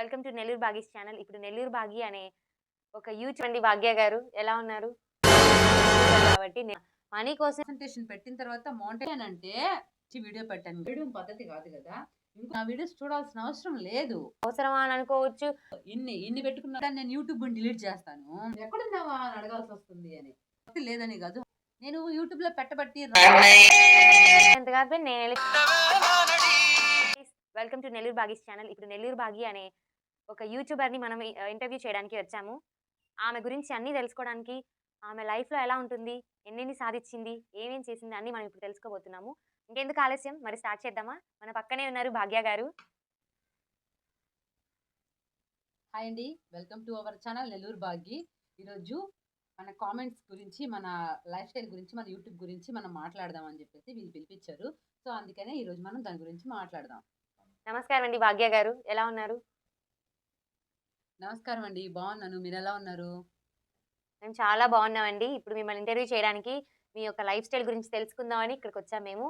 Welcome to Nellore Bagis channel. ఇప్పుడు నెల్లూరు బాగి అనే ఒక యూత్ అండి భాగ్య గారు. ఎలా ఉన్నారు? కాబట్టి మనీ కోసం పెట్టిన తర్వాత మౌంటైన్ అంటే వీడియో పెట్టాను. వీడియో పద్ధతి కాదు కదా. ఇంకో నా వీడియోస్ చూడాల్సిన అవసరం లేదు. అవసరమా అని అనుకోవచ్చు. ఇన్ని ఇన్ని పెట్టుకున్నా నేను యూట్యూబ్ డిలీట్ చేస్తాను. ఎక్కడున్నావా అని అడగాల్సి వస్తుంది అని. లేదని కాదు. నేను యూట్యూబ్లో పెట్టబట్టి welcome to Nellore Bagis channel. ఇప్పుడు నెల్లూరు బాగి అనే ఒక యూట్యూబర్ని మనం ఇంటర్వ్యూ చేయడానికి వచ్చాము. ఆమె గురించి అన్నీ తెలుసుకోవడానికి ఆమె లైఫ్లో ఎలా ఉంటుంది ఎన్నెన్ని సాధించింది ఏమేం చేసింది అన్నీ మనం ఇప్పుడు తెలుసుకోబోతున్నాము. ఇంకెందుకు ఆలస్యం? మరి స్టార్ట్ చేద్దామా? మన పక్కనే ఉన్నారు భాగ్య గారు. హాయ్ అండి. Welcome to our channel Nellore Bagi ఈరోజు మన కామెంట్స్ గురించి మన లైఫ్ స్టైల్ గురించి మన యూట్యూబ్ గురించి మనం మాట్లాడదాం అని చెప్పేసి వీళ్ళు పిలిపించారు సో అందుకనే ఈరోజు మనం దాని గురించి మాట్లాడదాం. నమస్కారం అండి భాగ్య గారు. ఎలా ఉన్నారు? నమస్కారం అండి. బాగున్నాను. మీరు ఎలా ఉన్నారు? మేము చాలా బాగున్నామండి. ఇప్పుడు మిమ్మల్ని ఇంటర్వ్యూ చేయడానికి మీ యొక్క లైఫ్ స్టైల్ గురించి తెలుసుకుందామని ఇక్కడికి వచ్చాము మేము.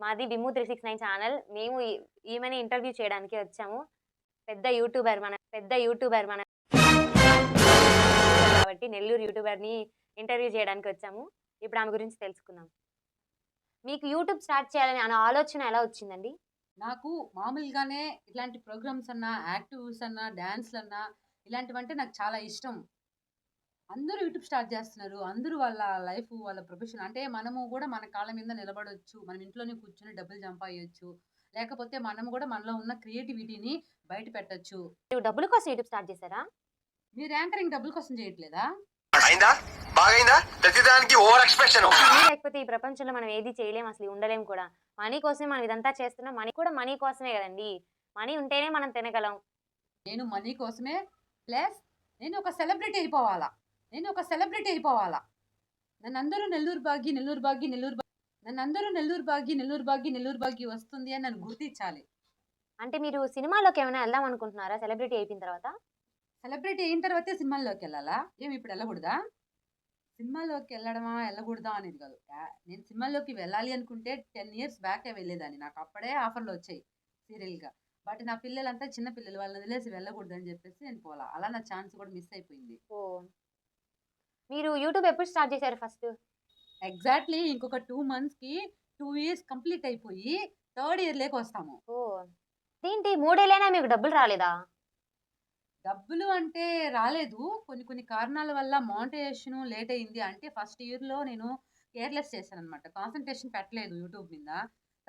మాది Bimmu three six nine channel. మేము ఈమెని ఇంటర్వ్యూ చేయడానికి వచ్చాము. పెద్ద యూట్యూబర్ మన పెద్ద యూట్యూబర్ మన కాబట్టి నెల్లూరు యూట్యూబర్ని ఇంటర్వ్యూ చేయడానికి వచ్చాము. ఇప్పుడు ఆమె గురించి తెలుసుకుందాం. మీకు యూట్యూబ్ స్టార్ట్ చేయాలని అనే ఆలోచన ఎలా వచ్చిందండి? నాకు మామూలుగానే ఇట్లాంటి ప్రోగ్రామ్స్ అన్నా యాక్టివ్స్ అన్నా డ్యాన్స్లు అన్నా ఇలాంటివంటే నాకు చాలా ఇష్టం. అందరూ యూట్యూబ్ స్టార్ట్ చేస్తున్నారు. అందరూ వాళ్ళ లైఫ్ వాళ్ళ ప్రొఫెషన్ అంటే మనము కూడా మన కాళ్ళ మీద నిలబడవచ్చు మనం ఇంట్లోనే కూర్చొని డబ్బులు సంపాదించవచ్చు లేకపోతే మనము కూడా మనలో ఉన్న క్రియేటివిటీని బయట పెట్టచ్చు. మీరు డబ్బుల కోసం యూట్యూబ్ స్టార్ట్ చేశారా? మీరు యాంకరింగ్ డబ్బుల కోసం చేయట్లేదా? అయిందా? బాగైందా? ప్రతిదానికి ఓవర్ ఎక్స్ప్రెషన్. మనీ లేకపోతే ఈ ప్రపంచంలో మనం ఏది చేయలేం అసలు ఉండలేం కూడా. మనీ కోసమే మనం ఇదంతా చేస్తున్నాం. మనీ కూడా మనీ కోసమే కదండి. మనీ ఉంటేనే మనం తినగలం. నేను మనీ కోసమే ప్లస్ నేను ఒక సెలబ్రిటీ అయిపోవాలా. నేను ఒక సెలబ్రిటీ అయిపోవాలా. నన్ను అందరూ నెల్లూరు బాగి నెల్లూరు బాగి నెల్లూరు బాగి నన్ను అందరూ నెల్లూరు బాగి నెల్లూరు బాగి నెల్లూరు బాగి వస్తుంది అని నన్ను గుర్తించాలి. అంటే మీరు సినిమాలోకి ఏమైనా వెళ్దాం అనుకుంటున్నారా? సెలబ్రిటీ అయిపోయిన తర్వాత? సెలబ్రిటీ అయిన తర్వాతే సినిమాల్లోకి వెళ్ళాలా? ఏమి ఇప్పుడు వెళ్ళకూడదా? సినిమాలోకి వెళ్ళడమా వెళ్ళకూడదా అనేది కాదు. నేను సినిమాల్లోకి వెళ్ళాలి అనుకుంటే టెన్ ఇయర్స్ బ్యాకే వెళ్ళేదాన్ని. నాకు అప్పుడే ఆఫర్లు వచ్చాయి సీరియల్గా. బట్ నా పిల్లలంతా చిన్న పిల్లలు వాళ్ళని వదిలేసి వెళ్ళకూడదు అని చెప్పేసి నేను పోలా. అలా నా ఛాన్స్ కూడా మిస్ అయిపోయింది. ఓ. మీరు యూట్యూబ్ ఎప్పుడు స్టార్ట్ చేశారు ఫస్ట్? ఎగ్జాక్ట్లీ ఇంకొక టూ మంత్స్కి టూ ఇయర్స్ కంప్లీట్ అయిపోయి థర్డ్ ఇయర్ లేక వస్తాము. ఓ. ఏంటి మూడేళ్ళైనా మీకు డబ్బులు రాలేదా? డబ్బులు అంటే రాలేదు. కొన్ని కొన్ని కారణాల వల్ల మౌంటేషన్ లేట్ అయింది. అంటే ఫస్ట్ ఇయర్లో నేను కేర్లెస్ చేశాను అనమాట కాన్సన్ట్రేషన్ పెట్టలేదు యూట్యూబ్ మీద.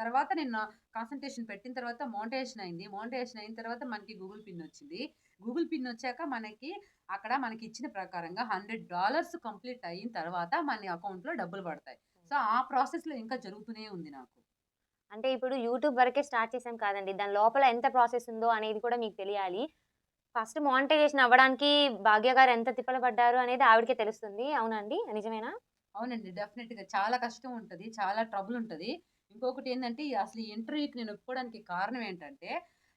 తర్వాత నేను కాన్సన్ట్రేషన్ పెట్టిన తర్వాత మౌంటేషన్ అయింది. మౌంటేషన్ అయిన తర్వాత మనకి గూగుల్ పిన్ వచ్చింది. గూగుల్ పిన్ వచ్చాక మనకి అక్కడ మనకి ఇచ్చిన ప్రకారంగా హండ్రెడ్ డాలర్స్ కంప్లీట్ అయిన తర్వాత మన అకౌంట్లో డబ్బులు పడతాయి. సో ఆ ప్రాసెస్లో ఇంకా జరుగుతూనే ఉంది నాకు. అంటే ఇప్పుడు యూట్యూబ్ వరకే స్టార్ట్ చేసాం కాదండి. దాని లోపల ఎంత ప్రాసెస్ ఉందో అనేది కూడా మీకు తెలియాలి. ఫస్ట్ మానిటైజేషన్ అవ్వడానికి భాగ్య గారు ఎంత తిప్పలు పడ్డారు అనేది ఆవిడకే తెలుస్తుంది. అవునండి నిజమేనా? అవునండి. డెఫినెట్గా చాలా కష్టం ఉంటది. చాలా ట్రబుల్ ఉంటది. ఇంకొకటి ఏంటంటే అసలు ఈ ఇంటర్వ్యూకి నేను ఒప్పుకోవడానికి కారణం ఏంటంటే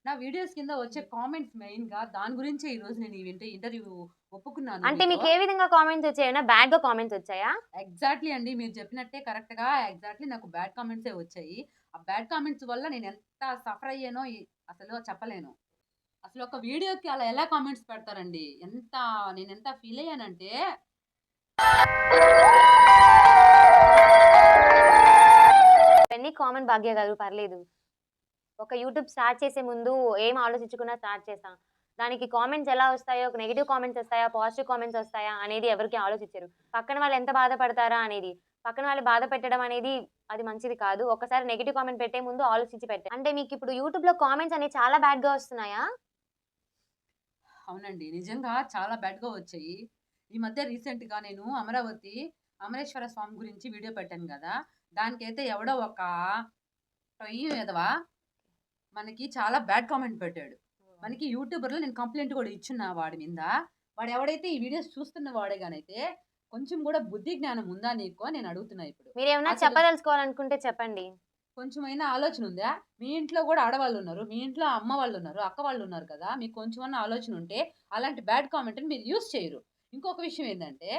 నా వీడియోస్ కింద వచ్చే కామెంట్స్ మెయిన్గా దాని గురించే ఈ రోజు నేను ఇంటర్వ్యూ ఒప్పుకున్నాను అంటే మీకు ఏ విధంగా కామెంట్స్ వచ్చాయా? బ్యాడ్గా కామెంట్స్ వచ్చాయా? ఎగ్జాక్ట్లీ అండి. మీరు చెప్పినట్టే కరెక్ట్గా ఎగ్జాక్ట్లీ నాకు బ్యాడ్ కామెంట్స్ వచ్చాయి. ఆ బ్యాడ్ కామెంట్స్ వల్ల నేను ఎంత సఫర్ అయ్యానో అసలు చెప్పలేను. అసలు ఒక వీడియోకి అలా ఎలా కామెంట్స్ పెడతారండి? ఎంత నేను ఎంత ఫీల్ అయ్యానంటే ఇవన్నీ కామన్ భాగ్య గారు పర్లేదు. ఒక యూట్యూబ్ స్టార్ట్ చేసే ముందు ఏం ఆలోచించకుండా స్టార్ట్ చేస్తాం. దానికి కామెంట్స్ ఎలా వస్తాయో ఒక నెగిటివ్ కామెంట్స్ వస్తాయా పాజిటివ్ కామెంట్స్ వస్తాయా అనేది ఎవరికి ఆలోచించరు. పక్కన వాళ్ళు ఎంత బాధపడతారా అనేది పక్కన వాళ్ళు బాధ పెట్టడం అనేది అది మంచిది కాదు. ఒకసారి నెగిటివ్ కామెంట్ పెట్టే ముందు ఆలోచించి పెట్టే. అంటే మీకు ఇప్పుడు యూట్యూబ్లో కామెంట్స్ అనేవి చాలా బ్యాడ్గా వస్తున్నాయా? అవునండి. నిజంగా చాలా బ్యాడ్గా వచ్చాయి. ఈ మధ్య రీసెంట్గా నేను అమరావతి అమరేశ్వర స్వామి గురించి వీడియో పెట్టాను కదా. దానికైతే ఎవడో ఒక టొయ్యి ఎదవా మనకి చాలా బ్యాడ్ కామెంట్ పెట్టాడు. మనకి యూట్యూబర్లో నేను కంప్లైంట్ కూడా ఇచ్చున్నా వాడి మీద. వాడు ఎవడైతే ఈ వీడియోస్ చూస్తున్న వాడే గానైతే కొంచెం కూడా బుద్ధి జ్ఞానం ఉందా నీకు నేను అడుగుతున్నా ఇప్పుడు. మీరు ఏమైనా చెప్పదలుచుకోవాలనుకుంటే చెప్పండి. కొంచెమైనా ఆలోచన ఉందా? మీ ఇంట్లో కూడా ఆడవాళ్ళు ఉన్నారు మీ ఇంట్లో అమ్మ వాళ్ళు ఉన్నారు అక్క వాళ్ళు ఉన్నారు కదా మీకు కొంచెమన్నా ఆలోచన ఉంటే అలాంటి బ్యాడ్ కామెంట్ని మీరు యూస్ చేయరు. ఇంకొక విషయం ఏంటంటే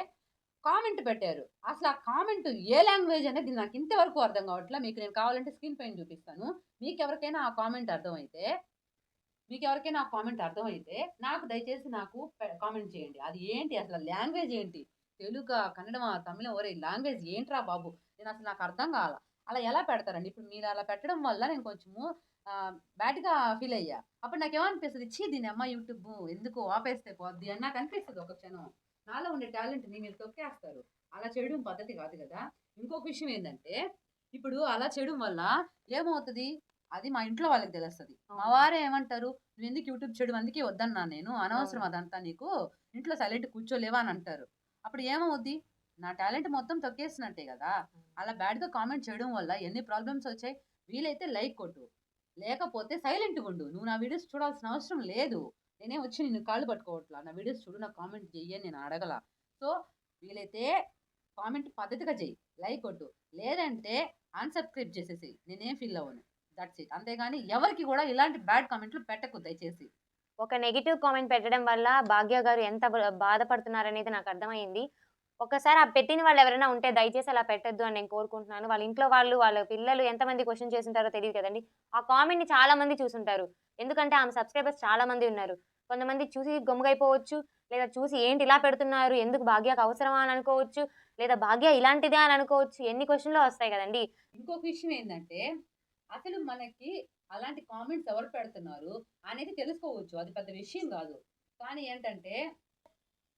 కామెంట్ పెట్టారు. అసలు ఆ కామెంట్ ఏ లాంగ్వేజ్ అనేది నాకు ఇంతవరకు అర్థం కావట్లే. మీకు నేను కావాలంటే స్క్రీన్ పైన చూపిస్తాను. మీకు ఎవరికైనా ఆ కామెంట్ అర్థమైతే మీకు ఎవరికైనా ఆ కామెంట్ అర్థమైతే నాకు దయచేసి నాకు కామెంట్ చేయండి. అది ఏంటి? అసలు లాంగ్వేజ్ ఏంటి? తెలుగు కన్నడమా తమిళం? ఒరే లాంగ్వేజ్ ఏంట్రా బాబు? నేను అసలు నాకు అర్థం కావాల? అలా ఎలా పెడతారండి? ఇప్పుడు మీరు అలా పెట్టడం వల్ల నేను కొంచెము బ్యాడ్గా ఫీల్ అయ్యా. అప్పుడు నాకు ఏమనిపిస్తుంది ఇచ్చి దీని అమ్మ యూట్యూబ్ ఎందుకు ఆపేస్తే పోద్ది? అని నాకు అనిపిస్తుంది ఒక క్షణం. నాలో ఉండే టాలెంట్ని మీరు తొక్కేస్తారు. అలా చేయడం పద్ధతి కాదు కదా. ఇంకొక విషయం ఏంటంటే ఇప్పుడు అలా చేయడం వల్ల ఏమవుతుంది? అది మా ఇంట్లో వాళ్ళకి తెలుస్తుంది. మా. వారే ఏమంటారు? నువ్వు ఎందుకు యూట్యూబ్ చేయడం? అందుకే వద్దన్నా నేను. అనవసరం. అదంతా నీకు. ఇంట్లో సైలెంట్ కూర్చోలేవా? అని అంటారు. అప్పుడు ఏమవుద్ది? నా టాలెంట్ మొత్తం తొక్కేసినట్టే కదా. అలా బ్యాడ్గా కామెంట్ చేయడం వల్ల ఎన్ని ప్రాబ్లమ్స్ వచ్చాయి? వీలైతే లైక్ కొట్టు. లేకపోతే సైలెంట్గా ఉండు. నువ్వు నా వీడియోస్ చూడాల్సిన అవసరం లేదు. నేనే వచ్చి నేను కాళ్ళు పట్టుకోవట్లా? నా వీడియోస్ చూడు నా కామెంట్ చెయ్యి నేను అడగల. సో వీలైతే కామెంట్ పద్ధతిగా చెయ్యి. లైక్ కొట్టు. లేదంటే అన్సబ్స్క్రైబ్ చేసేసి నేనేం ఫీల్ అవ్వను. దట్స్ ఇట్ అంతేగాని ఎవరికి కూడా ఇలాంటి బ్యాడ్ కామెంట్లు పెట్టకు దయచేసి. ఒక నెగిటివ్ కామెంట్ పెట్టడం వల్ల భాగ్య గారు ఎంత బాధపడుతున్నారనేది నాకు అర్థమైంది. ఒకసారి ఆ పెట్టిన వాళ్ళు ఎవరైనా ఉంటే దయచేసి అలా పెట్టద్దు అని నేను కోరుకుంటున్నాను. వాళ్ళ ఇంట్లో వాళ్ళు వాళ్ళ పిల్లలు ఎంతమంది క్వశ్చన్ చేస్తుంటారో తెలియదు కదండి. ఆ కామెంట్ని చాలామంది చాలా మంది చూసుంటారు. ఎందుకంటే ఆమె సబ్స్క్రైబర్స్ చాలా మంది ఉన్నారు. కొంతమంది చూసి గొమ్మగైపోవచ్చు లేదా చూసి ఏంటి ఇలా పెడుతున్నారు ఎందుకు భాగ్యకు అవసరమా అని అనుకోవచ్చు లేదా భాగ్య ఇలాంటిదే అని అనుకోవచ్చు ఎన్ని క్వశ్చన్లు వస్తాయి కదండి. ఇంకొక విషయం ఏంటంటే అసలు మనకి అలాంటి కామెంట్స్ ఎవరు పెడుతున్నారు అనేది తెలుసుకోవచ్చు. అది పెద్ద విషయం కాదు. కానీ ఏంటంటే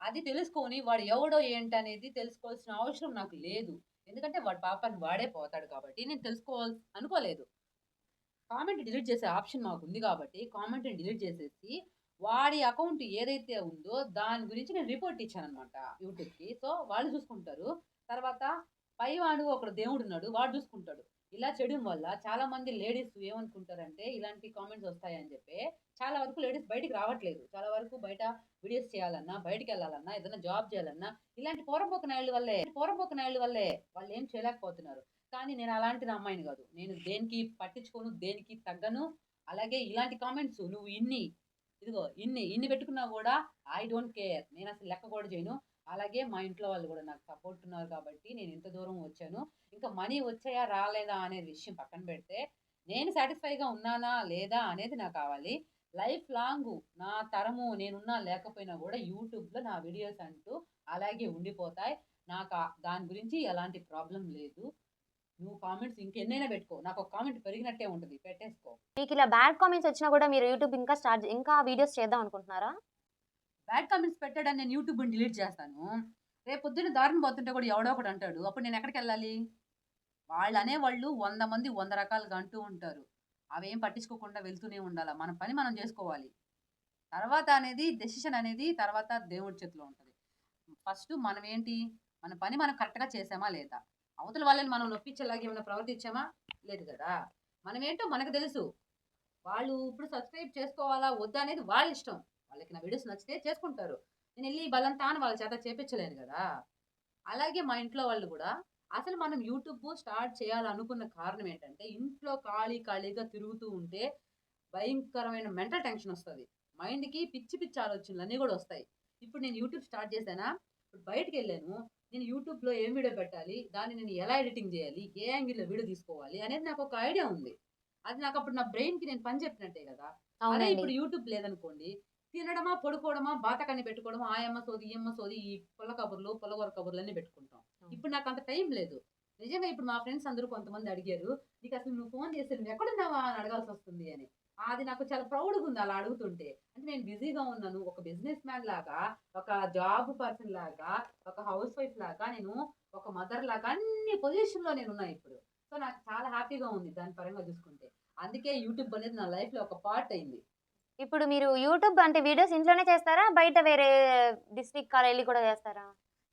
అది తెలుసుకొని వాడు ఎవడో ఏంటనేది తెలుసుకోవాల్సిన అవసరం నాకు లేదు. ఎందుకంటే వాడి పాపాన్ని వాడే పోతాడు కాబట్టి నేను తెలుసుకోవాలి అనుకోలేదు. కామెంట్ డిలీట్ చేసే ఆప్షన్ మాకు ఉంది కాబట్టి కామెంట్ని డిలీట్ చేసేసి వాడి అకౌంట్ ఏదైతే ఉందో దాని గురించి నేను రిపోర్ట్ ఇచ్చాను అనమాట యూట్యూబ్కి. సో వాళ్ళు చూసుకుంటారు. తర్వాత పైవాడు ఒకడు దేవుడు ఉన్నాడు వాడు చూసుకుంటాడు. ఇలా చేయడం వల్ల చాలా మంది లేడీస్ ఏమనుకుంటారంటే ఇలాంటి కామెంట్స్ వస్తాయని చెప్పి చాలా వరకు లేడీస్ బయటికి రావట్లేదు. చాలా వరకు బయట వీడియోస్ చేయాలన్నా బయటికి వెళ్ళాలన్నా ఏదైనా జాబ్ చేయాలన్నా ఇలాంటి పూర్వపోక నాయుడు వల్లే పూర్వపోక నాయుడు వల్లే వాళ్ళు ఏం చేయలేకపోతున్నారు. కానీ నేను అలాంటి అమ్మాయిని కాదు. నేను దేనికి పట్టించుకోను దేనికి తగ్గను అలాగే ఇలాంటి కామెంట్స్ నువ్వు ఇన్ని ఇదిగో ఇన్ని ఇన్ని పెట్టుకున్నా కూడా ఐ డోంట్ కేర్ నేను అసలు లెక్క కూడా చేయను. అలాగే మా ఇంట్లో వాళ్ళు కూడా నాకు సపోర్ట్ ఉన్నారు కాబట్టి నేను ఇంత దూరం వచ్చాను. ఇంకా మనీ వచ్చాయా రాలేదా అనే విషయం పక్కన పెడితే నేను సాటిస్ఫైగా ఉన్నానా లేదా అనేది నాకు కావాలి. లైఫ్ లాంగ్ నా తరము నేనున్నా లేకపోయినా కూడా యూట్యూబ్లో నా వీడియోస్ అంటూ అలాగే ఉండిపోతాయి. నాకు దాని గురించి ఎలాంటి ప్రాబ్లం లేదు. నువ్వు కామెంట్స్ ఇంకెన్నైనా పెట్టుకో. నాకు ఒక కామెంట్ పెరిగినట్టే ఉంటుంది. పెట్టేసుకో. మీకు ఇలా బ్యాడ్ కామెంట్స్ వచ్చినా కూడా మీరు యూట్యూబ్ ఇంకా స్టార్ట్ ఇంకా వీడియోస్ చేద్దాం అనుకుంటున్నారా? బ్యాడ్ కామెంట్స్ పెట్టాడని నేను యూట్యూబ్ డిలీట్ చేస్తాను. రేపు పొద్దున్న దారిని పోతుంటే కూడా ఎవడో ఒకటి అంటాడు. అప్పుడు నేను ఎక్కడికి వెళ్ళాలి? వాళ్ళు అనేవాళ్ళు వంద మంది వంద రకాలుగా అంటూ ఉంటారు. అవేం పట్టించుకోకుండా వెళ్తూనే ఉండాలి? మన పని మనం చేసుకోవాలి. తర్వాత అనేది డెసిషన్ అనేది తర్వాత దేవుడి చేతిలో ఉంటుంది. ఫస్ట్ మనం ఏంటి? మన పని మనం కరెక్ట్గా చేసామా లేదా? అవతల వాళ్ళని మనం నొప్పించేలాగా ఏమైనా ప్రవర్తించామా? లేదు కదా. మనం ఏంటో మనకు తెలుసు. వాళ్ళు ఇప్పుడు సబ్స్క్రైబ్ చేసుకోవాలా వద్దా అనేది వాళ్ళ ఇష్టం. వాళ్ళకి నా వీడియోస్ నచ్చితే చేసుకుంటారు. నేను వెళ్ళి బలంతా అని వాళ్ళ చేత చేపించలేను కదా. అలాగే మా ఇంట్లో వాళ్ళు కూడా అసలు మనం యూట్యూబ్ స్టార్ట్ చేయాలనుకున్న కారణం ఏంటంటే ఇంట్లో ఖాళీ ఖాళీగా తిరుగుతూ ఉంటే భయంకరమైన మెంటల్ టెన్షన్ వస్తుంది. మైండ్కి పిచ్చి పిచ్చి ఆలోచనలు అన్నీ కూడా వస్తాయి. ఇప్పుడు నేను యూట్యూబ్ స్టార్ట్ చేశానా? ఇప్పుడు బయటకు వెళ్ళాను. నేను యూట్యూబ్లో ఏం వీడియో పెట్టాలి? దాన్ని నేను ఎలా ఎడిటింగ్ చేయాలి? ఏ యాంగిల్లో వీడియో తీసుకోవాలి? అనేది నాకు ఒక ఐడియా ఉంది. అది నాకు అప్పుడు నా బ్రెయిన్కి నేను పని చెప్పినట్టే కదా. అదే ఇప్పుడు యూట్యూబ్ లేదనుకోండి తినడమా పడుకోవడమా బాతకాన్ని పెట్టుకోవడమా ఆయమ్మ సోది ఈ అమ్మ సోది ఈ పొల కబుర్లు పొలగొర కబుర్లు అన్ని పెట్టుకుంటాం. ఇప్పుడు నాకు అంత టైం లేదు. నిజంగా ఇప్పుడు మా ఫ్రెండ్స్ అందరూ కొంతమంది అడిగారు నీకు అసలు నువ్వు ఫోన్ చేసి ఎక్కడున్నావా? అని అడగాల్సి వస్తుంది అని. అది నాకు చాలా ప్రౌడ్గా ఉంది అలా అడుగుతుంటే. అంటే నేను బిజీగా ఉన్నాను. ఒక బిజినెస్ మ్యాన్ లాగా ఒక జాబ్ పర్సన్ లాగా ఒక హౌస్ వైఫ్ లాగా నేను ఒక మదర్ లాగా అన్ని పొజిషన్లో నేను ఉన్నా ఇప్పుడు. సో నాకు చాలా హ్యాపీగా ఉంది దాని పరంగా చూసుకుంటే. అందుకే యూట్యూబ్ అనేది నా లైఫ్లో ఒక పార్ట్ అయింది. ఇప్పుడు మీరు యూట్యూబ్ అంటే వీడియోస్ ఇంట్లోనే చేస్తారా? బయట వేరే డిస్ట్రిక్ట్ కాల్ వెళ్ళి కూడా చేస్తారా?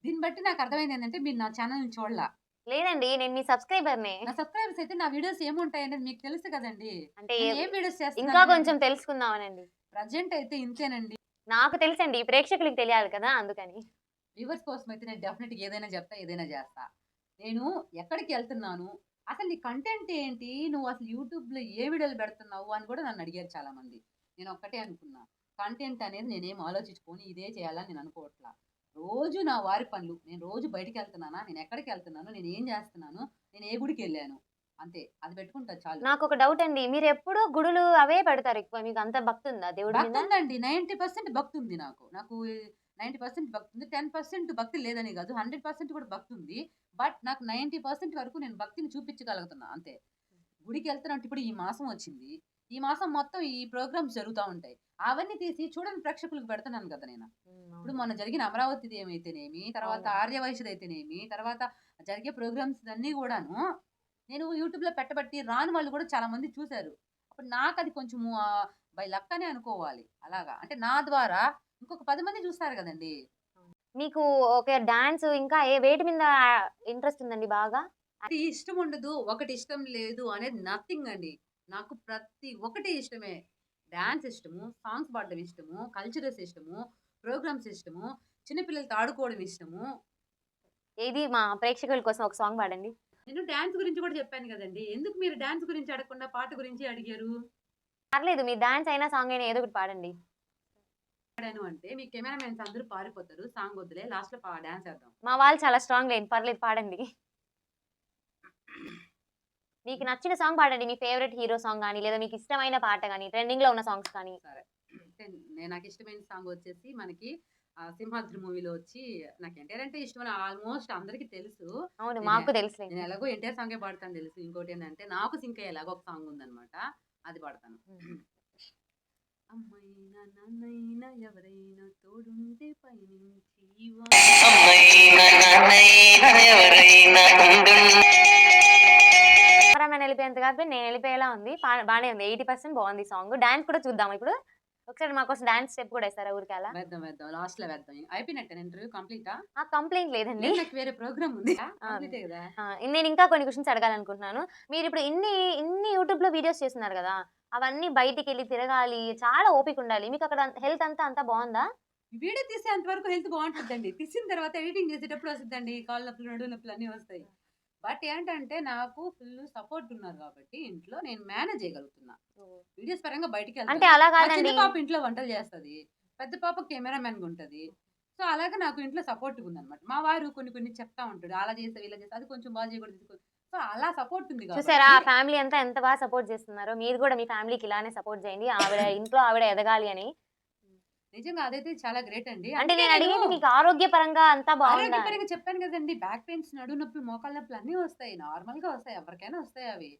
దీన్ని బట్టి నాకు అర్థమైంది ఏంటంటే మీరు నా ఛానల్ని చూడలా. లేదండి నేను మీ సబ్స్క్రైబర్నే. నా సబ్స్క్రైబర్స్ అయితే నా వీడియోస్ ఏముంటాయి అనేది మీకు తెలుసు కదండి. అంటే నేను ఏం వీడియోస్ ఇంకా చేస్తాను కొంచెం తెలుసుకుందామనండి. ప్రజెంట్ అయితే ఇంతేనండి. నాకు తెలుసండి ప్రేక్షకులకు తెలియాలి కదా అందుకని. వ్యూవర్స్ కోసం అయితే నేను డెఫినెట్గా ఏదైనా చెప్తా ఏదైనా చేస్తా. నేను ఎక్కడికి వెళ్తున్నాను? అసలు నీ కంటెంట్ ఏంటి? నువ్వు అసలు యూట్యూబ్లో ఏ వీడియోలు పెడుతున్నావు? అని కూడా నన్ను అడిగారు చాలా మంది నేను ఒక్కటే అనుకున్నా. కంటెంట్ అనేది నేనేం ఆలోచించుకొని ఇదే చేయాలని నేను అనుకోవట్లా. రోజు నా వారి పనులు నేను రోజు బయటికి వెళ్తున్నానా నేను ఎక్కడికి వెళ్తున్నాను నేను ఏం చేస్తున్నాను నేను ఏ గుడికి వెళ్ళాను? అంతే అది పెట్టుకుంటా చాలు. నాకు ఒక డౌట్ అండి. మీరు ఎప్పుడు గుడులు అవే పెడతారు ఎక్కువ? మీకు అంత భక్తి ఉందా దేవుడి భక్తి ఉందండి నైంటీ పర్సెంట్ భక్తి ఉంది నాకు. నాకు నైంటీ పర్సెంట్ భక్తి ఉంది. టెన్ పర్సెంట్ భక్తి లేదని కాదు. హండ్రెడ్ పర్సెంట్ కూడా భక్తి ఉంది. బట్ నాకు నైంటీ పర్సెంట్ వరకు నేను భక్తిని చూపించగలుగుతున్నా. అంతే. గుడికి వెళ్తున్నట్టు ఇప్పుడు ఈ మాసం వచ్చింది. ఈ మాసం మొత్తం ఈ ప్రోగ్రామ్స్ జరుగుతూ ఉంటాయి. అవన్నీ తీసి చూడని ప్రేక్షకులకు పెడుతున్నాను కదా నేను. ఇప్పుడు మొన్న జరిగిన అమరావతిది ఏమైతేనేమి తర్వాత. ఆర్యవైశ్యది అయితేనేమి తర్వాత జరిగే ప్రోగ్రామ్స్ అన్నీ కూడాను నేను యూట్యూబ్లో పెట్టబట్టి రాని వాళ్ళు కూడా చాలా మంది చూశారు. అప్పుడు నాకు అది కొంచెము బై లక్ అనే అనుకోవాలి. అలాగా? అంటే నా ద్వారా ఇంకొక పది మంది చూస్తారు కదండి. మీకు ఒక డాన్స్ ఇంకా ఏ వేటి మీద ఇంట్రెస్ట్ ఉందండి బాగా? అది ఇష్టం ఉండదు ఒకటి ఇష్టం లేదు అనేది నథింగ్ అండి. నాకు ప్రతి ఒక్కటి ఇష్టమే. డాన్స్ ఇష్టము సాంగ్స్ పాడడం ఇష్టము కల్చరల్స్ ఇష్టము ప్రోగ్రామ్స్ ఇష్టము చిన్నపిల్లలతో ఆడుకోవడం ఇష్టము. ఏది? మా ప్రేక్షకుల కోసం ఒక సాంగ్ పాడండి. నేను డాన్స్ గురించి కూడా చెప్పాను కదండి. ఎందుకు మీరు డాన్స్ గురించి అడగకుండా పాట గురించి అడిగారు? పర్లేదు మీ డాన్స్ అయినా సాంగ్ అయినా ఏదో ఒకటి పాడండి. పాడాను అంటే మీ కెమెరామెన్స్ అందరూ పారిపోతారు. సాంగ్ వద్దులే లాస్ట్లో డాన్స్ వేద్దాం. మా వాళ్ళు చాలా స్ట్రాంగ్ లేదు పర్లేదు పాడండి. మీకు నచ్చిన సాంగ్ పాడండి. మీ ఫేవరెట్ హీరో సాంగ్ కానీ లేదా మీకు ఇష్టమైన పాట కానీ ట్రెండింగ్లో ఉన్న సాంగ్స్ కానీ సరే. అంటే నేను నాకు ఇష్టమైన సాంగ్ వచ్చేసి మనకి సింహాద్రి మూవీలో వచ్చి నాకు ఎన్టీఆర్ అంటే ఇష్టమైన ఆల్మోస్ట్ అందరికీ తెలుసు. అవును మాకు తెలుసు నేను ఎలాగో ఎన్టీఆర్ సాంగే పాడతాను తెలుసు. ఇంకోటి ఏంటంటే నాకు సింక్ అయ్యేలాగా ఒక సాంగ్ ఉందన్నమాట. అది పాడతాను. అమ్మైనా నాన్నైనా ఎవరైనా తోడుంటే పైనుంచి వా- కెమెరామెన్ వెళ్ళిపోయేంత కాకపోతే నేను వెళ్ళిపోయేలా ఉంది. బాగానే ఉంది. ఎయిటీ పర్సెంట్ బాగుంది సాంగ్ డాన్స్ కూడా చూద్దాం ఇప్పుడు. ఒకసారి మాకోసం డాన్స్ స్టెప్ కూడా వేస్తారా ఊరికి అలా వేద్దాం వేద్దాం. లాస్ట్లో వేద్దాం. అయిపోయినట్టే ఇంటర్వ్యూ కంప్లీటా ఆ? కంప్లైంట్ లేదండి. నాకు వేరే ప్రోగ్రామ్ ఉంది. కదా? నేను ఇంకా కొన్ని క్వశ్చన్స్ అడగాలనుకుంటున్నాను. మీరు ఇప్పుడు ఇన్ని ఇన్ని యూట్యూబ్లో వీడియోస్ చేస్తున్నారు కదా అవన్నీ బయటికి వెళ్ళి తిరగాలి చాలా ఓపిక ఉండాలి. మీకు అక్కడ హెల్త్ అంతా అంతా బాగుందా? వీడియో తీసేంత వరకు హెల్త్ బాగుంటుందండి. తీసిన తర్వాత ఎడిటింగ్ చేసేటప్పుడు వస్తుందండి. కాళ్ళ నొప్పులు నడువు నొప్పులు అన్నీ వస్తాయి. బట్ ఏంటంటే నాకు ఫుల్ సపోర్ట్ ఉన్నారు కాబట్టి ఇంట్లో నేను మేనేజ్ చేయగలుగుతున్నా. వీడియోస్ పరంగా బయటికి అంటే వెళ్తాను. అలా చిన్న పాప ఇంట్లో వంటలు చేస్తది. పెద్ద పాప కెమెరామెన్ ఉంటది. సో అలాగే నాకు ఇంట్లో సపోర్ట్ ఉంది అనమాట మా వారు కొన్ని కొన్ని చెప్తా ఉంటాడు. అలా చేస్తే ఇలా చేస్తే అది కొంచెం బాగా చేయకూడదు సో అలా సపోర్ట్ ఉంది చూసారా? ఆ ఫ్యామిలీ అంతా ఎంత బాగా సపోర్ట్ చేస్తున్నారో. మీరు కూడా మీ ఫ్యామిలీకి ఇలానే సపోర్ట్ చేయండి. ఆవిడ ఇంట్లో ఆవిడ ఎదగాలి అని. నిజంగా అదైతే చాలా గ్రేట్ అండి. అంటే నేను అడిగేది మీకు ఆరోగ్యపరంగా అంతా బాగుందా? ఆరోగ్యపరంగా చెప్పాను కదండి. బ్యాక్ పెయిన్స్ నడు నొప్పులు మోకాళ్ళ నొప్పులు అన్నీ వస్తాయి. నార్మల్గా వస్తాయి. ఎవరికైనా వస్తాయి అవి.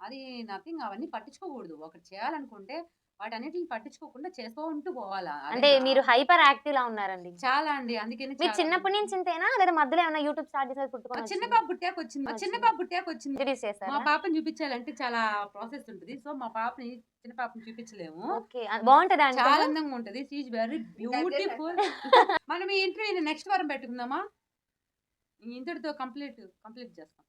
అది నథింగ్ అవన్నీ పట్టించుకోకూడదు. ఒకటి చేయాలనుకుంటే వాటన్నిటిని పట్టించుకోకుండా చేసుకుంటూ పోవాలా అంటే మీరు హైపర్ యాక్టివ్ లా ఉన్నారండి. చాలా అండి. అందుకని మీరు చిన్నప్పటి నుంచి ఇంతేనా? లేదా మధ్యలో ఏమైనా యూట్యూబ్ స్టార్ట్ చేసేది మా పుట్టుకొని చిన్న పాప పుట్టాక వచ్చింది. మా చిన్న పాప పుట్టాక వచ్చింది. మా పాపని చూపించాలంటే చాలా ప్రాసెస్ ఉంటుంది. సో మా పాపని చిన్న పాపని చూపించలేము. ఓకే. బాగుంటదా చాలా అందంగా ఉంటది. షీఈ్ వెరీ బ్యూటిఫుల్ మనం ఈ ఇంటర్వ్యూ నెక్స్ట్ వారం పెట్టుకుందామా? ఇంతటితో కంప్లీట్ కంప్లీట్ చేస్తాం.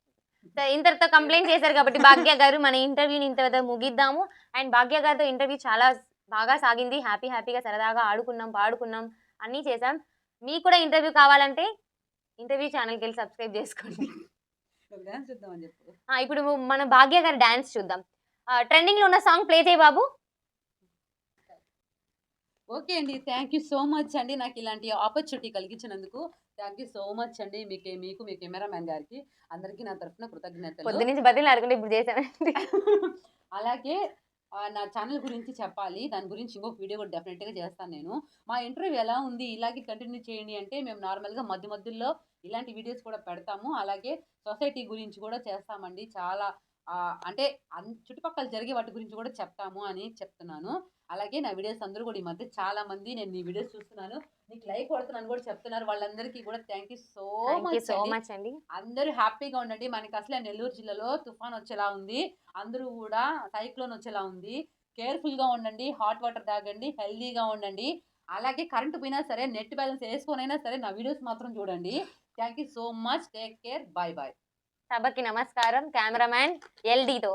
ఇంతటితో కంప్లైంట్ చేశారు కాబట్టి భాగ్య గారు మన ఇంటర్వ్యూని ఇంత ముగిద్దాము. అండ్ భాగ్య గారితో ఇంటర్వ్యూ చాలా బాగా సాగింది. హ్యాపీ హ్యాపీగా సరదాగా ఆడుకున్నాం పాడుకున్నాం అన్నీ చేసాం మీకు కూడా ఇంటర్వ్యూ కావాలంటే ఇంటర్వ్యూ ఛానల్కి వెళ్ళి సబ్స్క్రైబ్ చేసుకోండి. ఇప్పుడు మన భాగ్య గారి డాన్స్ చూద్దాం. ట్రెండింగ్లో ఉన్న సాంగ్ ప్లే చేయి బాబు. ఓకే అండి. థ్యాంక్ యూ సో మచ్ అండి. నాకు ఇలాంటి ఆపర్చునిటీ కలిగించినందుకు. థ్యాంక్ యూ సో మచ్ అండి. మీకు మీకు మీ కెమెరామ్యాన్ గారికి అందరికీ నా తరఫున కృతజ్ఞతలు. పొద్దు నుంచి బదిలీ అడగండి ఇప్పుడు చేశానండి. అలాగే నా ఛానల్ గురించి చెప్పాలి. దాని గురించి ఇంకొక వీడియో కూడా డెఫినెట్గా చేస్తాను నేను. మా ఇంటర్వ్యూ ఎలా ఉంది? ఇలాగే కంటిన్యూ చేయండి అంటే మేము నార్మల్గా మధ్య మధ్యలో ఇలాంటి వీడియోస్ కూడా పెడతాము. అలాగే సొసైటీ గురించి కూడా చేస్తామండి. చాలా అంటే అన్ చుట్టుపక్కల జరిగే వాటి గురించి కూడా చెప్తాము అని చెప్తున్నాను. అలాగే నా వీడియోస్ అందరూ కూడా ఈ మధ్య చాలా మంది నేను ఈ వీడియోస్ చూస్తున్నాను. నీకు లైక్ కొడుతున్నాను కూడా చెప్తున్నారు. వాళ్ళందరికీ కూడా thank you so much so much అండి. అందరూ హ్యాపీగా ఉండండి. మనకి అసలే నెల్లూరు జిల్లాలో తుఫాన్ వచ్చేలా ఉంది. అందరూ కూడా సైక్లోన్ వచ్చేలా ఉంది. కేర్ఫుల్గా ఉండండి. హాట్ వాటర్ తాగండి. హెల్దీగా ఉండండి. అలాగే కరెంట్ పోయినా సరే నెట్ బ్యాలెన్స్ వేసుకొనైనా సరే నా వీడియోస్ మాత్రం చూడండి. Thank you so much take care bye bye సభకి నమస్కారం కెమెరామ్యాన్ ఎల్డీతో.